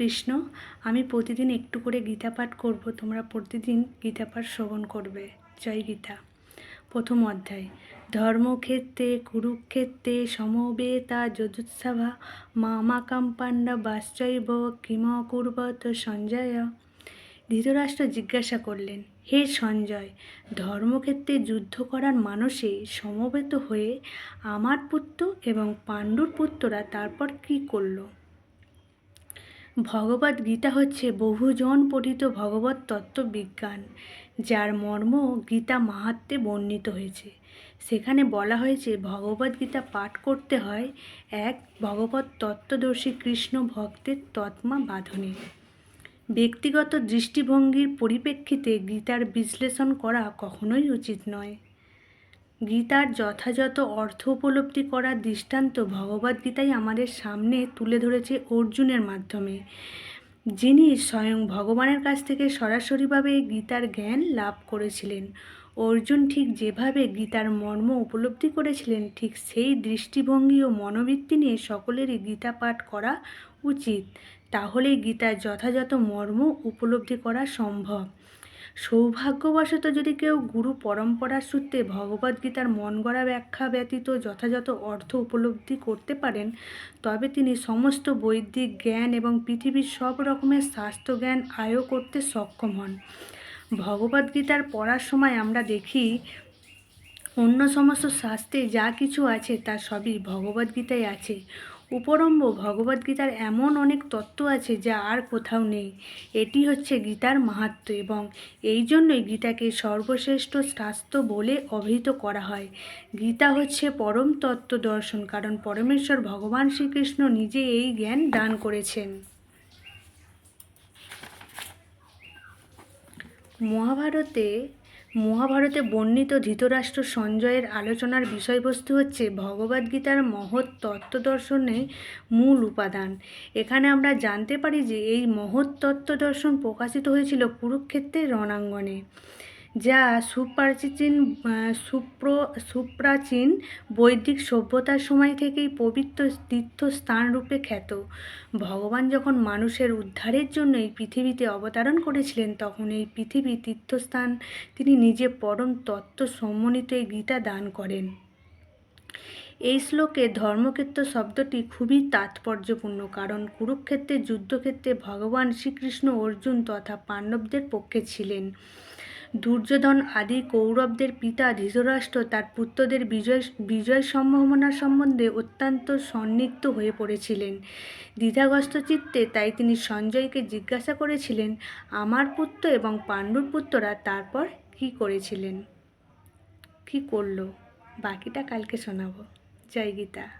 কৃষ্ণ, আমি প্রতিদিন একটু করে গীতা পাঠ করব, তোমরা প্রতিদিন গীতা পাঠ শ্রবণ করবে। জয় গীতা। প্রথম অধ্যায়। ধর্মক্ষেত্রে, কুরুক্ষেত্রে, সমবেতা, যজুৎসভা, মামাকাম পাণ্ডা বাশ্চৈব কিম কুর্বত সঞ্জয়। ধৃতরাষ্ট্র জিজ্ঞাসা করলেন, হে সঞ্জয়, ধর্মক্ষেত্রে যুদ্ধ করার মানসে সমবেত হয়ে আমার পুত্র এবং পাণ্ডুর পুত্ররা তারপর কী করল? ভগবদ গীতা হচ্ছে বহুজন পঠিত ভগবত তত্ত্ববিজ্ঞান, যার মর্ম গীতা মাহাত্মে বর্ণিত হয়েছে। সেখানে বলা হয়েছে ভগবদ গীতা পাঠ করতে হয় এক ভগবত তত্ত্বদর্শী কৃষ্ণ ভক্তের তৎমা বাঁধনে। ব্যক্তিগত দৃষ্টিভঙ্গির পরিপ্রেক্ষিতে গীতার বিশ্লেষণ করা কখনোই উচিত নয়। গীতার যথাযথ অর্থ উপলব্ধি করার দৃষ্টান্ত ভগবদ্গীতাই আমাদের সামনে তুলে ধরেছে অর্জুনের মাধ্যমে। যিনি স্বয়ং ভগবানের কাছ থেকে সরাসরিভাবে গীতার জ্ঞান লাভ করেছিলেন। অর্জুন ঠিক যেভাবে গীতার মর্ম উপলব্ধি করেছিলেন, ঠিক সেই দৃষ্টিভঙ্গি ও মনোবৃত্তি নিয়ে সকলেরই গীতা পাঠ করা উচিত। তাহলেই গীতার যথাযথ মর্ম উপলব্ধি করা সম্ভব। সৌভাগ্যবশত যদি কেউ গুরু পরম্পরার সূত্রে ভগবদ্গীতার মন গড়া ব্যাখ্যা ব্যতীত যথাযথ অর্থ উপলব্ধি করতে পারেন, তবে তিনি সমস্ত বৈদিক জ্ঞান এবং পৃথিবীর সব রকমের স্বাস্থ্য জ্ঞান আয় করতে সক্ষম হন। ভগবদ্গীতার পড়ার সময় আমরা দেখি, অন্য সমস্ত শাস্ত্রে যা কিছু আছে তা সবই ভগবদ্গীতায় আছে। উপরম্ভ ভগবদ্গীতার এমন অনেক তত্ত্ব আছে যা আর কোথাও নেই। এটি হচ্ছে গীতার মাহাত্ম এবং এই জন্যই গীতাকে সর্বশ্রেষ্ঠ শাস্ত্র বলে অভিহিত করা হয়। গীতা হচ্ছে পরম তত্ত্ব দর্শন, কারণ পরমেশ্বর ভগবান শ্রীকৃষ্ণ নিজে এই জ্ঞান দান করেছেন। মহাভারতে মহাভারতে বর্ণিত ধৃতরাষ্ট্র সঞ্জয়ের আলোচনার বিষয়বস্তু হচ্ছে ভগবদ্গীতার মহৎ তত্ত্ব দর্শনের মূল উপাদান। এখানে আমরা জানতে পারি যে এই মহৎ তত্ত্ব দর্শন প্রকাশিত হয়েছিল কুরুক্ষেত্রের রণাঙ্গনে। যা সুপ্রাচীন সুপ্র, সুপ্রাচীন বৈদিক সভ্যতার সময় থেকেই পবিত্র তীর্থস্থান রূপে খ্যাত। ভগবান যখন মানুষের উদ্ধারের জন্য এই পৃথিবীতে অবতারণ করেছিলেন, তখন এই পৃথিবী তীর্থস্থান তিনি নিজে পরম তত্ত্ব সম্মনিত এই গীতা দান করেন। এই শ্লোকে ধর্মক্ষেত্র শব্দটি খুবই তাৎপর্যপূর্ণ, কারণ কুরুক্ষেত্রের যুদ্ধক্ষেত্রে ভগবান শ্রীকৃষ্ণ, অর্জুন তথা পাণ্ডবদের পক্ষে ছিলেন। দুর্যোধন আদি কৌরবদের পিতা ধৃতরাষ্ট্র তার পুত্রদের বিজয় বিজয় সম্ভাবনা সম্বন্ধে অত্যন্ত সন্নিগ্ধ হয়ে পড়েছিলেন। দ্বিধাগ্রস্ত চিত্তে তাই তিনি সঞ্জয়কে জিজ্ঞাসা করেছিলেন, আমার পুত্র এবং পাণ্ডুর পুত্ররা তারপর কি করেছিলেন? কি করল? বাকিটা কালকে শোনাবো। জয় গীতা।